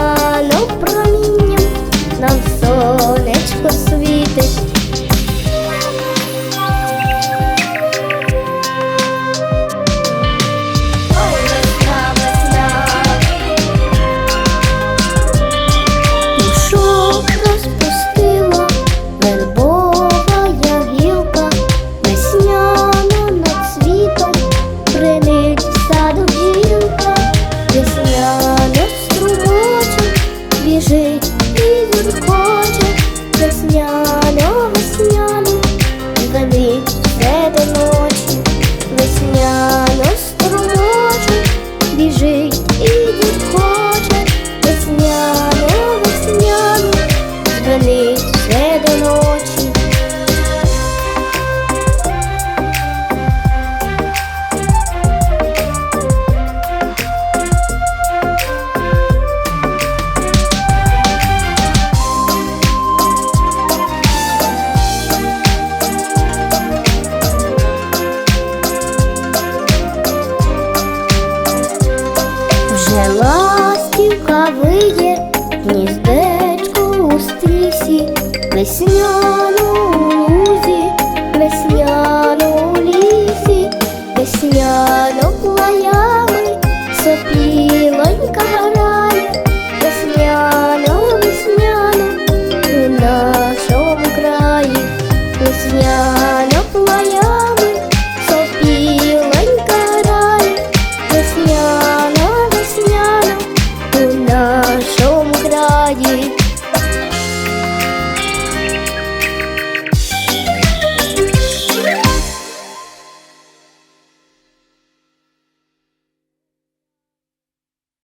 весняно промінням. Нам весняну